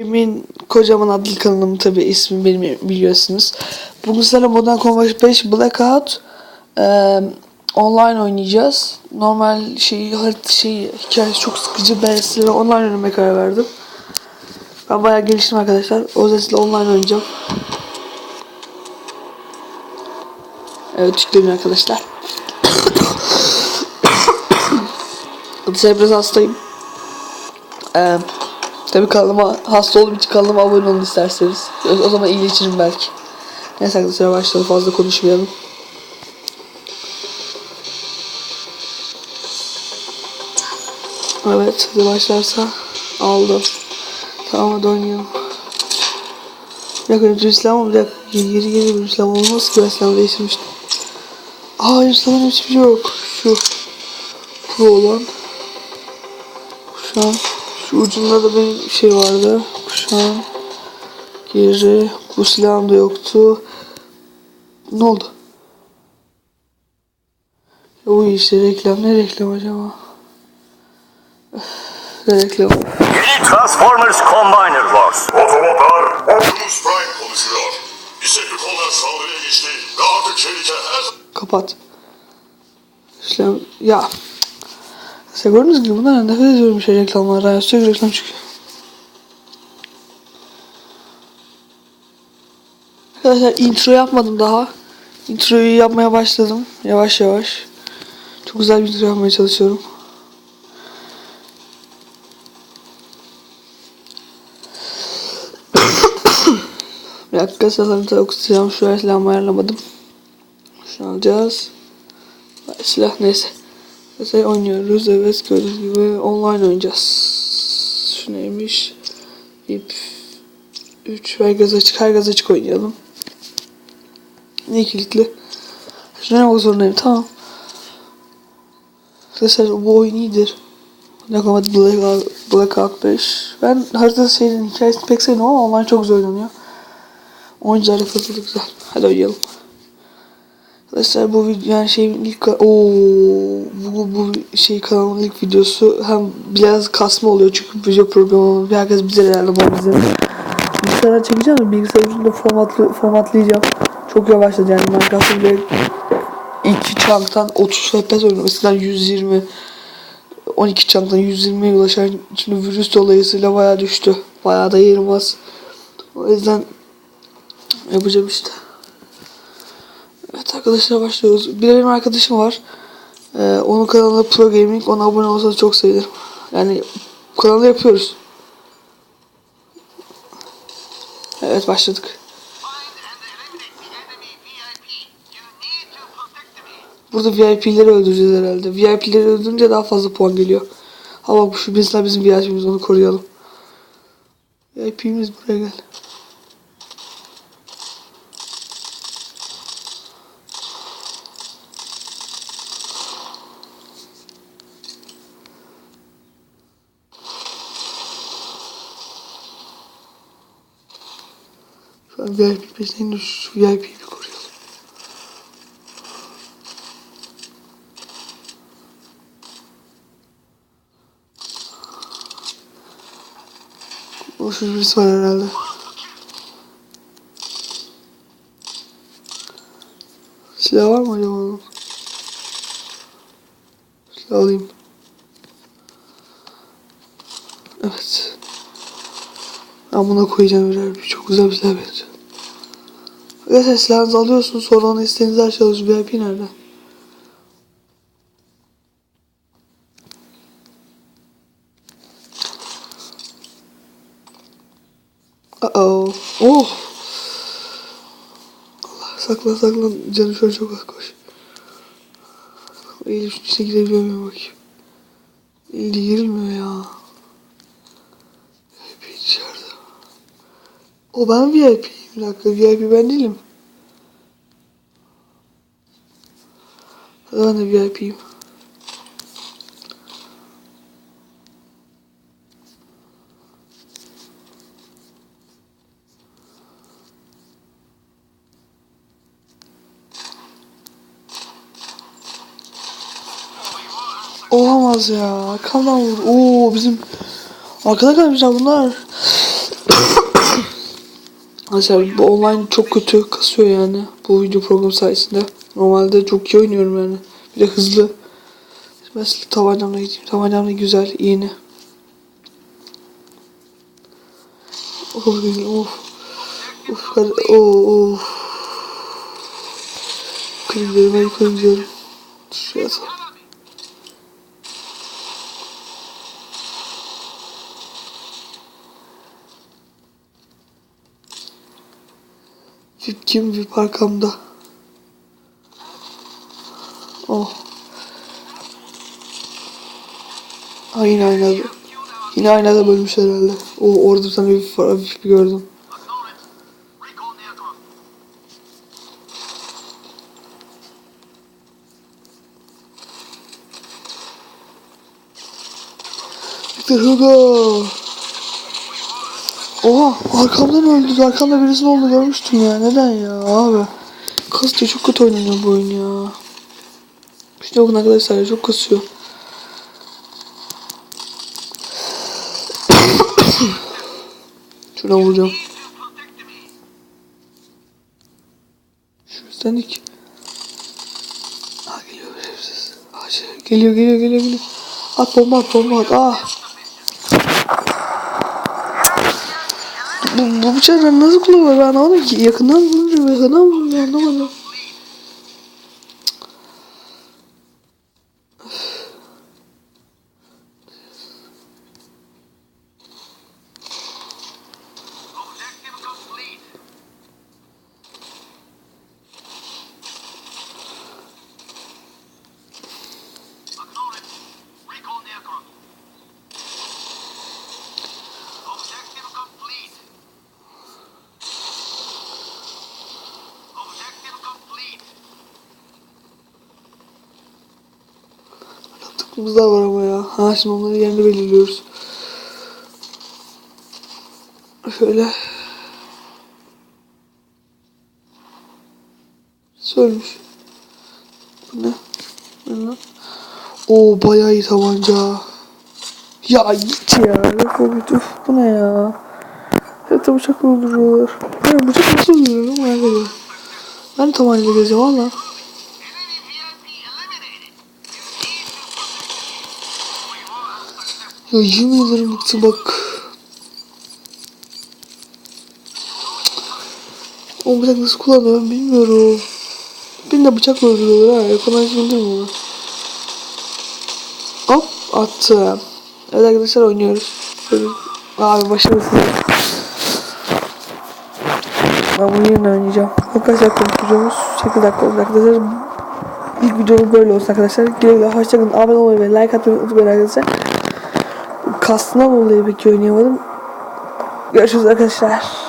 Benim kocaman adlı kanalım tabi ismi benim biliyorsunuz. Bugün sizlerle Modern Combat 5 Blackout eee, online oynayacağız. Normal şey, harit şey hikayesi çok sıkıcı. Ben sizlere online oynamaya karar verdim. Ben bayağı geliştim arkadaşlar. O yüzden sizle online oynayacağım. Evet yükleniyor arkadaşlar. Arkadaşlar biraz hastayım. Eee Tabii kanalıma hasta olduğum için kanalıma abone olun isterseniz. O, zaman iyileşirim belki. Neyse arkadaşlar başlayalım fazla konuşmayalım. Evet hadi başlarsa aldım. Tamam hadi oynayalım. Bir dakika önce İslam mı? Bir dakika geri geri bir İslam olmaz ki ben İslam'ı değiştirmiştim. Aa İslam'ın hiçbir şey yok. Şu pro olan. Şu an şu ucunda da bir şey vardı. An geri bu silahım da yoktu. Ne oldu? Ya bu işte reklam ne reklam acaba? Ne reklam? Transformers Combiner Wars. Otobotlar, Optimus Prime konuşuyor. Decepticonlar saldırıya geçti ve artık tehlike her. Kapat. İşlem ya. Size gördüğünüz gibi bunlar nefret ediyorum şey reklamlardan sürekli reklam çıkıyor. Arkadaşlar intro yapmadım daha. Introyu yapmaya başladım yavaş yavaş. Çok güzel bir intro yapmaya çalışıyorum. bir dakika silahlarını okuyacağım. Şu an silahımı ayarlamadım. Şunu alacağız. Silah neyse. Mesela oynuyoruz. Evet gördüğünüz gibi online oynayacağız. Şu neymiş? İp 3 ver gaz açık. Her gaz açık oynayalım. Ne kilitli? Şuna yapmak zorundayım. Tamam. Arkadaşlar bu oyun iyidir. Kadar Blackout, Blackout 5. Ben harita serinin hikayesini pek sevmiyorum ama online çok güzel oynanıyor. Oyuncularla katıldı güzel. Hadi oynayalım. Arkadaşlar bu video yani şeyin ilk o bu, bu şey kanalın ilk videosu hem biraz kasma oluyor çünkü video programı herkes bize ayarlama bize. Bilgisayardan çekeceğim de bilgisayar ucunda formatlı, formatlayacağım. Çok yavaşladı yani Minecraft'ın bile iki çanktan 30 FPS oynuyor. Mesela 120 12 çanktan 120'ye ulaşan şimdi virüs dolayısıyla bayağı düştü. Bayağı da yerim az. O yüzden yapacağım işte. Evet arkadaşlar başlıyoruz. Bir benim arkadaşım var. Ee, onun kanalı Pro Gaming. Ona abone olsanız çok sevinirim. Yani kanalı yapıyoruz. Evet başladık. Burada VIP'leri öldüreceğiz herhalde. VIP'leri öldürünce daha fazla puan geliyor. Bak şu mesela bizim VIP'miz onu koruyalım. VIP'miz buraya gel. VIP peşinde şu VIP'yi bir koruyalım. O şu birisi var herhalde. Silah var mı acaba? Silah alayım. Evet. Buna koyacağım birer bir. Çok güzel bir silah benziyor. Arkadaşlar silahınızı alıyorsunuz sonra onu istediğiniz her şey alıyorsunuz. VIP nerede? Uh oh. Oh. Allah saklan saklan. Canım şöyle çok az koş. Eğilip içine girebiliyor muyum bakayım. Eğilip girilmiyor ya. VIP içeride. O ben VIP. Bir dakika VIP ben değilim. Ben de VIP'yim. Olamaz ya. Vur. Oo bizim arkada kalmışlar bunlar. Arkadaşlar bu online çok kötü kasıyor yani bu video program sayesinde. Normalde çok iyi oynuyorum yani. Bir de hızlı. Mesela tabancamla gideyim. Tabancam da güzel, yeni. Of, of. Of, hadi, of, yukarı gidiyorum. Şuraya atalım. VIP kim? VIP arkamda. Oh. Ha yine aynada. Yine aynada bölmüş herhalde. O orada bir tane var. VIP gördüm. Victor Hugo. Oha arkamdan öldü. Arkamda birisinin olduğunu görmüştüm ya. Neden ya abi? Kasıyor çok kötü oynanıyor bu oyun ya. İşte bakın arkadaşlar çok kasıyor. Şuradan vuracağım. Need to protect me. Şu üstlendik. Ha geliyor şerefsiz. Ah, şey- geliyor geliyor geliyor geliyor. At bomba at bomba at. Ah. Bu, bu bıçağı ben nasıl kullanıyorum ben anlamadım ki. Yakından vurunca ve yakından vurunca anlamadım. Yaptıklarımız daha var ama ya. Ha şimdi onları yerini belirliyoruz. Şöyle. Sölmüş. Bu ne? Bu ne? Oo bayağı iyi tabanca. Ya git ya. Rekabet üf bu ne ya? Hep de bıçakla öldürüyorlar. Ya bıçak nasıl öldürüyor. Ben tabancayla gezeceğim valla. Ya yemin ederim bıktı bak. O bıçak nasıl kullanıyor ben bilmiyorum. Beni de bıçakla öldürüyorlar ha. Ekonomi bildim onu. Hop attım. Evet arkadaşlar oynuyoruz. Abi başarısız. Ben bunu yeniden oynayacağım. Arkadaşlar konuşacağımız 8 dakika oldu arkadaşlar. İlk videomuz böyle olsun arkadaşlar. Güle güle hoşçakalın. Abone olmayı ve like atmayı unutmayın arkadaşlar. Dolayı pek oynayamadım. Görüşürüz arkadaşlar.